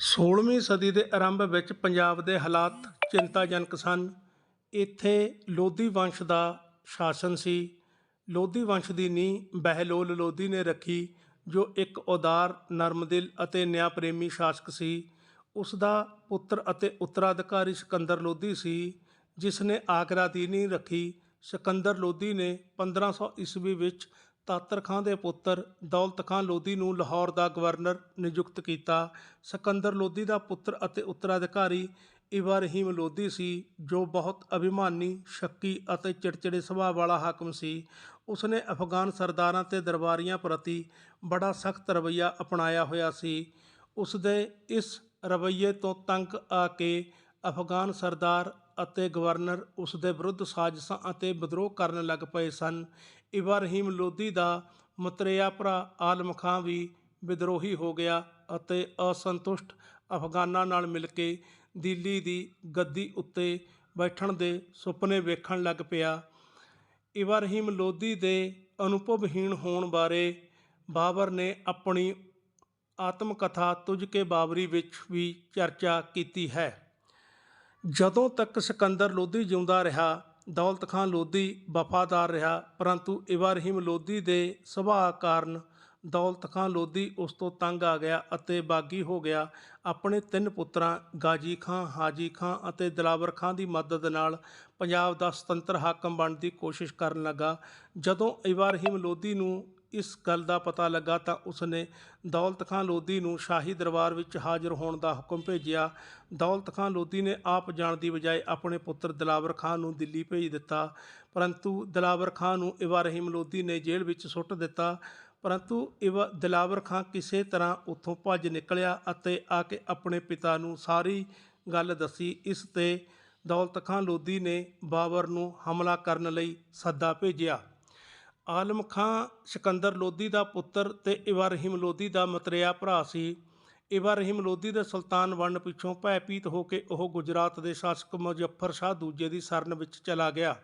16ਵੀਂ ਸਦੀ ਦੇ ਆਰੰਭ ਵਿੱਚ ਪੰਜਾਬ ਦੇ ਹਾਲਾਤ ਚਿੰਤਾਜਨਕ ਸਨ। ਇੱਥੇ ਲੋਧੀ ਵੰਸ਼ ਦਾ ਸ਼ਾਸਨ ਸੀ। ਲੋਧੀ ਵੰਸ਼ ਦੀ ਨੀਂਹ ਬਹਿਲੋਲ ਲੋਧੀ ਨੇ ਰੱਖੀ, ਜੋ ਇੱਕ ਉਦਾਰ, ਨਰਮਦਿਲ ਅਤੇ ਨਿਆਂ ਪ੍ਰੇਮੀ ਸ਼ਾਸਕ ਸੀ। ਉਸ ਦਾ ਪੁੱਤਰ ਅਤੇ ਉੱਤਰਾਧਿਕਾਰੀ ਸਿਕੰਦਰ ਲੋਧੀ ਸੀ ਜਿਸ ਨੇ ਆਗਰਾ ਦੀ ਨੀਂਹ ਰੱਖੀ। ਸਿਕੰਦਰ ਲੋਧੀ ਨੇ 1500 ਈਸਵੀ ਵਿੱਚ ਤਾਤਰ ਖਾਂ ਦੇ ਪੁੱਤਰ ਦੌਲਤ ਖਾਂ ਲੋਧੀ ਨੂੰ ਲਾਹੌਰ ਦਾ ਗਵਰਨਰ ਨਿਯੁਕਤ ਕੀਤਾ। ਸਿਕੰਦਰ ਲੋਧੀ ਦਾ ਪੁੱਤਰ ਅਤੇ ਉੱਤਰਾਧਿਕਾਰੀ ਇਬਰਾਹਿਮ ਲੋਧੀ ਸੀ, ਜੋ ਬਹੁਤ ਅਭਿਮਾਨੀ, ਸ਼ੱਕੀ ਅਤੇ ਚਿੜਚਿੜੇ ਸੁਭਾਅ ਵਾਲਾ ਹਾਕਮ ਸੀ। ਉਸਨੇ ਅਫਗਾਨ ਸਰਦਾਰਾਂ ਤੇ ਦਰਬਾਰੀਆਂ ਪ੍ਰਤੀ ਬੜਾ ਸਖਤ ਰਵੱਈਆ ਅਪਣਾਇਆ ਹੋਇਆ ਸੀ। ਉਸ ਦੇ ਇਸ ਰਵੱਈਏ ਤੋਂ ਤੰਗ ਆ ਕੇ ਅਫਗਾਨ ਸਰਦਾਰ ਅਤੇ ਗਵਰਨਰ ਉਸ ਦੇ ਵਿਰੁੱਧ ਸਾਜ਼ਿਸ਼ਾਂ ਅਤੇ ਵਿਦਰੋਹ ਕਰਨ ਲੱਗ ਪਏ ਸਨ। ਇਬਰਾਹਿਮ ਲੋਧੀ ਦਾ ਮਤਰੇਆ ਭਰਾ ਆਲਮ ਖਾਂ ਵੀ ਵਿਦਰੋਹੀ ਹੋ ਗਿਆ ਅਤੇ ਅਸੰਤੁਸ਼ਟ ਅਫਗਾਨਾਂ ਨਾਲ ਮਿਲ ਕੇ ਦਿੱਲੀ ਦੀ ਗੱਦੀ ਉੱਤੇ ਬੈਠਣ ਦੇ ਸੁਪਨੇ ਵੇਖਣ ਲੱਗ ਪਿਆ। ਇਬਰਾਹਿਮ ਲੋਧੀ ਦੇ ਅਨੁਭਵਹੀਣ ਹੋਣ ਬਾਰੇ ਬਾਬਰ ਨੇ ਆਪਣੀ ਆਤਮ ਕਥਾ ਤੁਝ ਕੇ ਬਾਬਰੀ ਵਿੱਚ ਵੀ ਚਰਚਾ ਕੀਤੀ ਹੈ। ਜਦੋਂ ਤੱਕ ਸਿਕੰਦਰ ਲੋਧੀ ਜਿਉਂਦਾ ਰਿਹਾ ਦੌਲਤ ਖਾਨ ਲੋਧੀ ਵਫਾਦਾਰ ਰਿਹਾ, ਪਰੰਤੂ ਇਬਰਾਹਿਮ ਲੋਧੀ ਦੇ ਸੁਭਾਅ ਕਾਰਨ ਦੌਲਤ ਖਾਨ ਲੋਧੀ ਉਸ ਤੋਂ ਤੰਗ ਆ ਗਿਆ ਅਤੇ ਬਾਗੀ ਹੋ ਗਿਆ। ਆਪਣੇ ਤਿੰਨ ਪੁੱਤਰਾਂ, ਗਾਜੀ ਖਾਂ ਹਾਜੀ ਖਾਂ ਅਤੇ ਦਿਲਾਵਰ ਖਾਂ ਦੀ ਮਦਦ ਨਾਲ ਪੰਜਾਬ ਦਾ ਸੁਤੰਤਰ ਹਾਕਮ ਬਣਨ ਦੀ ਕੋਸ਼ਿਸ਼ ਕਰਨ ਲੱਗਾ। ਜਦੋਂ ਇਬਰਾਹਿਮ ਲੋਧੀ ਨੂੰ ਇਸ ਗੱਲ ਦਾ ਪਤਾ ਲੱਗਾ ਤਾਂ ਉਸਨੇ ਦੌਲਤ ਖਾਂ ਲੋਧੀ ਨੂੰ ਸ਼ਾਹੀ ਦਰਬਾਰ ਵਿੱਚ ਹਾਜ਼ਰ ਹੋਣ ਦਾ ਹੁਕਮ ਭੇਜਿਆ। ਦੌਲਤ ਖਾਂ ਲੋਧੀ ਨੇ ਆਪ ਜਾਣ ਦੀ ਬਜਾਏ ਆਪਣੇ ਪੁੱਤਰ ਦਿਲਾਵਰ ਖਾਂ ਨੂੰ ਦਿੱਲੀ ਭੇਜ ਦਿੱਤਾ, ਪਰੰਤੂ ਦਿਲਾਵਰ ਖਾਂ ਨੂੰ ਇਬਰਾਹਿਮ ਲੋਧੀ ਨੇ ਜੇਲ੍ਹ ਵਿੱਚ ਸੁੱਟ ਦਿੱਤਾ। ਪਰੰਤੂ ਇਵ ਦਿਲਾਵਰ ਖਾਂ ਕਿਸੇ ਤਰ੍ਹਾਂ ਉੱਥੋਂ ਭੱਜ ਨਿਕਲਿਆ ਅਤੇ ਆ ਕੇ ਆਪਣੇ ਪਿਤਾ ਨੂੰ ਸਾਰੀ ਗੱਲ ਦੱਸੀ। ਇਸ ਤੇ ਦੌਲਤ ਖਾਂ ਲੋਧੀ ਨੇ ਬਾਬਰ ਨੂੰ ਹਮਲਾ ਕਰਨ ਲਈ ਸੱਦਾ ਭੇਜਿਆ। ਆਲਮ ਖਾਂ ਸਿਕੰਦਰ ਲੋਧੀ ਦਾ ਪੁੱਤਰ ਤੇ ਇਬਰਾਹਿਮ ਲੋਧੀ ਦਾ ਮਤਰੇਆ ਭਰਾ ਸੀ। ਇਬਰਾਹਿਮ ਲੋਧੀ ਦੇ ਸੁਲਤਾਨ ਬਣਨ ਪਿੱਛੋਂ ਭੈਪੀਤ ਹੋ ਕੇ ਉਹ ਗੁਜਰਾਤ ਦੇ ਸ਼ਾਸਕ ਮੁਜ਼ੱਫਰ ਸ਼ਾਹ ਦੂਜੇ ਦੀ ਸ਼ਰਨ ਵਿੱਚ ਚਲਾ ਗਿਆ।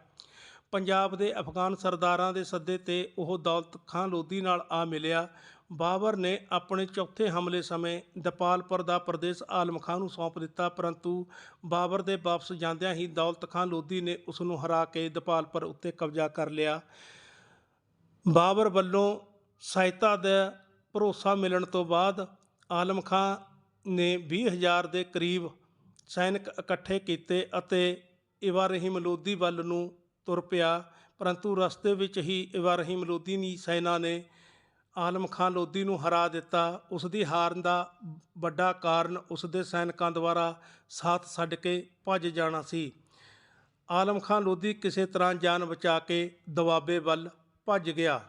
ਪੰਜਾਬ ਦੇ ਅਫਗਾਨ ਸਰਦਾਰਾਂ ਦੇ ਸੱਦੇ ਤੇ ਉਹ ਦੌਲਤ ਖਾਂ ਲੋਧੀ ਨਾਲ ਆ ਮਿਲਿਆ। ਬਾਬਰ ਨੇ ਆਪਣੇ ਚੌਥੇ ਹਮਲੇ ਸਮੇਂ ਦਪਾਲਪੁਰ ਦਾ ਪ੍ਰਦੇਸ਼ ਆਲਮ ਖਾਂ ਨੂੰ ਸੌਂਪ ਦਿੱਤਾ, ਪਰੰਤੂ ਬਾਬਰ ਦੇ ਵਾਪਸ ਜਾਂਦਿਆਂ ਹੀ ਦੌਲਤ ਖਾਂ ਲੋਧੀ ਨੇ ਉਸ ਨੂੰ ਹਰਾ ਕੇ ਦਪਾਲਪੁਰ ਉੱਤੇ ਕਬਜ਼ਾ ਕਰ ਲਿਆ। ਬਾਬਰ ਵੱਲੋਂ ਸਹਾਇਤਾ ਦਾ ਭਰੋਸਾ ਮਿਲਣ ਤੋਂ ਬਾਅਦ ਆਲਮ ਖਾਂ ਨੇ 20000 ਦੇ ਕਰੀਬ ਸੈਨਿਕ ਇਕੱਠੇ ਕੀਤੇ ਅਤੇ ਇਬਰਾਹਿਮ ਲੋਧੀ ਵੱਲ ਨੂੰ ਤੁਰ ਪਿਆ। ਪਰੰਤੂ ਰਸਤੇ ਵਿੱਚ ਹੀ ਇਬਰਾਹਿਮ ਲੋਧੀ ਦੀ ਸੈਨਾ ਨੇ ਆਲਮ ਖਾਨ ਲੋਧੀ ਨੂੰ ਹਰਾ ਦਿੱਤਾ। ਉਸ ਦੀ ਹਾਰਨ ਦਾ ਵੱਡਾ ਕਾਰਨ ਉਸ ਦੇ ਸੈਨਿਕਾਂ ਦੁਆਰਾ ਸਾਥ ਛੱਡ ਕੇ ਭੱਜ ਜਾਣਾ ਸੀ। ਆਲਮ ਖਾਨ ਲੋਧੀ ਕਿਸੇ ਤਰ੍ਹਾਂ ਜਾਨ ਬਚਾ ਕੇ ਦਵਾਬੇ ਵੱਲ ਭੱਜ ਗਿਆ।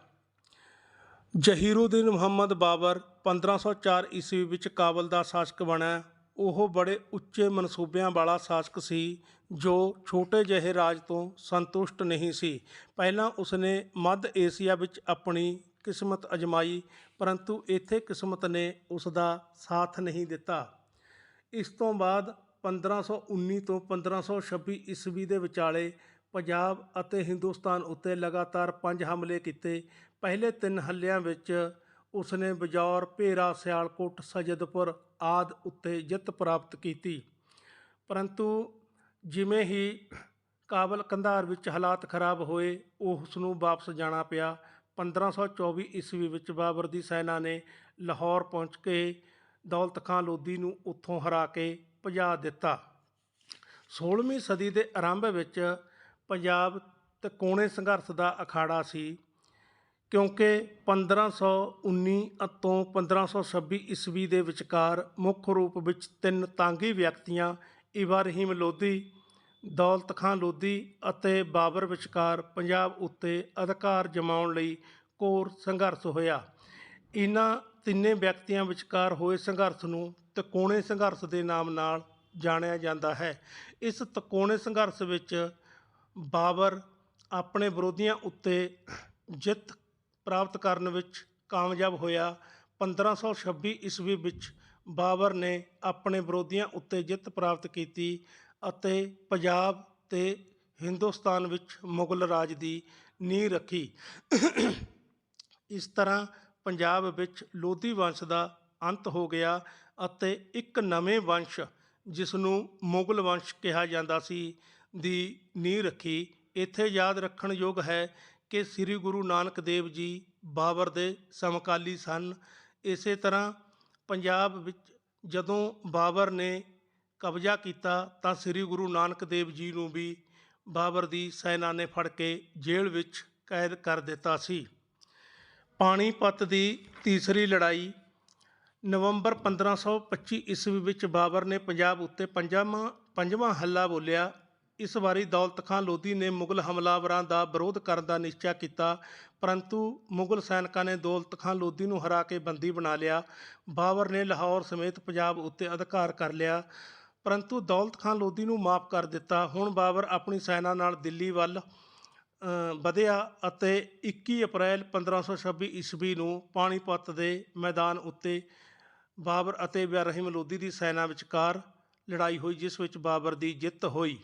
ਜਹੀਰੁਦੀਨ ਮੁਹੰਮਦ ਬਾਬਰ 1504 ਈਸਵੀ ਵਿੱਚ ਕਾਬਲ ਦਾ ਸ਼ਾਸਕ ਬਣਿਆ। ਉਹ ਬੜੇ ਉੱਚੇ ਮਨਸੂਬਿਆਂ ਵਾਲਾ ਸ਼ਾਸਕ ਸੀ, ਜੋ ਛੋਟੇ ਜਿਹੇ ਰਾਜ ਤੋਂ ਸੰਤੁਸ਼ਟ ਨਹੀਂ ਸੀ। ਪਹਿਲਾਂ ਉਸਨੇ ਮੱਧ ਏਸ਼ੀਆ ਵਿੱਚ ਆਪਣੀ ਕਿਸਮਤ ਅਜਮਾਈ, ਪਰੰਤੂ ਇੱਥੇ ਕਿਸਮਤ ਨੇ ਉਸ ਦਾ ਸਾਥ ਨਹੀਂ ਦਿੱਤਾ। ਇਸ ਤੋਂ ਬਾਅਦ 1519 ਤੋਂ 1526 ਈਸਵੀ ਦੇ ਵਿਚਾਲੇ ਪੰਜਾਬ ਅਤੇ ਹਿੰਦੁਸਤਾਨ ਉੱਤੇ ਲਗਾਤਾਰ ਪੰਜ ਹਮਲੇ ਕੀਤੇ। ਪਹਿਲੇ ਤਿੰਨ ਹੱਲਿਆਂ ਵਿੱਚ ਉਸਨੇ ਬਜੌਰ, ਭੇਰਾ, ਸਿਆਲਕੋਟ, ਸਜਦਪੁਰ ਆਦ ਉੱਤੇ ਜਿੱਤ ਪ੍ਰਾਪਤ ਕੀਤੀ। ਪਰੰਤੂ ਜਿਵੇਂ ਹੀ ਕਾਬਲ ਕੰਧਾਰ ਵਿੱਚ ਹਾਲਾਤ ਖਰਾਬ ਹੋਏ, ਉਹ ਉਸ ਨੂੰ ਵਾਪਸ ਜਾਣਾ ਪਿਆ। 1524 ਈਸਵੀ ਵਿੱਚ ਬਾਬਰ ਦੀ ਸੈਨਾ ਨੇ ਲਾਹੌਰ ਪਹੁੰਚ ਕੇ ਦੌਲਤ ਖਾਂ ਲੋਧੀ ਨੂੰ ਉੱਥੋਂ ਹਰਾ ਕੇ ਭਜਾ ਦਿੱਤਾ। 16ਵੀਂ ਸਦੀ ਦੇ ਆਰੰਭ ਵਿੱਚ ਪੰਜਾਬ ਤਿਕੋਣੇ ਸੰਘਰਸ਼ ਦਾ ਅਖਾੜਾ ਸੀ, ਕਿਉਂਕਿ 1519 ਤੋਂ 1526 ਈਸਵੀ ਦੇ ਵਿਚਕਾਰ ਮੁੱਖ ਰੂਪ ਵਿੱਚ ਤਿੰਨ ਤਾਂਗੀ ਵਿਅਕਤੀਆਂ, ਇਬਰਾਹਿਮ ਲੋਧੀ, ਦੌਲਤ ਖਾਂ ਲੋਧੀ ਅਤੇ ਬਾਬਰ ਵਿਚਕਾਰ ਪੰਜਾਬ ਉੱਤੇ ਅਧਿਕਾਰ ਜਮਾਉਣ ਲਈ ਘੋਰ ਸੰਘਰਸ਼ ਹੋਇਆ। ਇਹਨਾਂ ਤਿੰਨੇ ਵਿਅਕਤੀਆਂ ਵਿਚਕਾਰ ਹੋਏ ਸੰਘਰਸ਼ ਨੂੰ ਤਿਕੋਣੇ ਸੰਘਰਸ਼ ਦੇ ਨਾਮ ਨਾਲ ਜਾਣਿਆ ਜਾਂਦਾ ਹੈ। ਇਸ ਤਿਕੋਣੇ ਸੰਘਰਸ਼ ਵਿੱਚ ਬਾਬਰ ਆਪਣੇ ਵਿਰੋਧੀਆਂ ਉੱਤੇ ਜਿੱਤ ਪ੍ਰਾਪਤ ਕਰਨ ਵਿੱਚ ਕਾਮਯਾਬ ਹੋਇਆ। 1526 ਈਸਵੀ ਵਿੱਚ ਬਾਬਰ ਨੇ ਆਪਣੇ ਵਿਰੋਧੀਆਂ ਉੱਤੇ ਜਿੱਤ ਪ੍ਰਾਪਤ ਕੀਤੀ ਅਤੇ ਪੰਜਾਬ ਤੇ ਹਿੰਦੁਸਤਾਨ ਵਿੱਚ ਮੁਗਲ ਰਾਜ ਦੀ ਨੀਂਹ ਰੱਖੀ। ਇਸ ਤਰ੍ਹਾਂ ਪੰਜਾਬ ਵਿੱਚ ਲੋਧੀ ਵੰਸ਼ ਦਾ ਅੰਤ ਹੋ ਗਿਆ ਅਤੇ ਇੱਕ ਨਵੇਂ ਵੰਸ਼ ਜਿਸ ਨੂੰ ਮੁਗਲ ਵੰਸ਼ ਕਿਹਾ ਜਾਂਦਾ ਸੀ ਦੀ ਨੀਂਹ ਰੱਖੀ। ਇੱਥੇ ਯਾਦ ਰੱਖਣ ਯੋਗ ਹੈ ਕਿ ਸ੍ਰੀ ਗੁਰੂ ਨਾਨਕ ਦੇਵ ਜੀ ਬਾਬਰ ਦੇ ਸਮਕਾਲੀ ਸਨ। ਇਸੇ ਤਰ੍ਹਾਂ ਪੰਜਾਬ ਵਿੱਚ ਜਦੋਂ ਬਾਬਰ ਨੇ ਕਬਜ਼ਾ ਕੀਤਾ ਤਾਂ ਸ੍ਰੀ ਗੁਰੂ ਨਾਨਕ ਦੇਵ ਜੀ ਨੂੰ ਵੀ ਬਾਬਰ ਦੀ ਸੈਨਾ ਨੇ ਫੜ ਕੇ ਜੇਲ੍ਹ ਵਿੱਚ ਕੈਦ ਕਰ ਦਿੱਤਾ ਸੀ। ਪਾਣੀਪਤ ਦੀ ਤੀਸਰੀ ਲੜਾਈ ਨਵੰਬਰ 1525 ਈਸਵੀ ਵਿੱਚ ਬਾਬਰ ਨੇ ਪੰਜਾਬ ਉੱਤੇ ਪੰਜਵਾਂ ਪੰਜਵਾਂ ਹੱਲਾ ਬੋਲਿਆ। ਇਸ ਵਾਰੀ ਦੌਲਤ ਖਾਨ ਲੋਧੀ ਨੇ ਮੁਗਲ ਹਮਲਾਵਰਾਂ ਦਾ ਵਿਰੋਧ ਕਰਨ ਦਾ ਨਿਸ਼ਚਾ ਕੀਤਾ, ਪਰੰਤੂ ਮੁਗਲ ਸੈਨਿਕਾਂ ਨੇ ਦੌਲਤ ਖਾਨ ਲੋਧੀ ਨੂੰ ਹਰਾ ਕੇ ਬੰਦੀ ਬਣਾ ਲਿਆ। ਬਾਬਰ ਨੇ ਲਾਹੌਰ ਸਮੇਤ ਪੰਜਾਬ ਉੱਤੇ ਅਧਿਕਾਰ ਕਰ ਲਿਆ, ਪਰੰਤੂ ਦੌਲਤ ਖਾਨ ਲੋਧੀ ਨੂੰ ਮਾਫ ਕਰ ਦਿੱਤਾ। ਹੁਣ ਬਾਬਰ ਆਪਣੀ ਸੈਨਾ ਨਾਲ ਦਿੱਲੀ ਵੱਲ ਵਧਿਆ ਅਤੇ 21 ਅਪ੍ਰੈਲ 1526 ਈਸਵੀ ਨੂੰ ਪਾਣੀਪਤ ਦੇ ਮੈਦਾਨ ਉੱਤੇ ਬਾਬਰ ਅਤੇ ਬਿਆਰਹਿਮ ਲੋਧੀ ਦੀ ਸੈਨਾ ਵਿਚਕਾਰ ਲੜਾਈ ਹੋਈ, ਜਿਸ ਵਿੱਚ ਬਾਬਰ ਦੀ ਜਿੱਤ ਹੋਈ।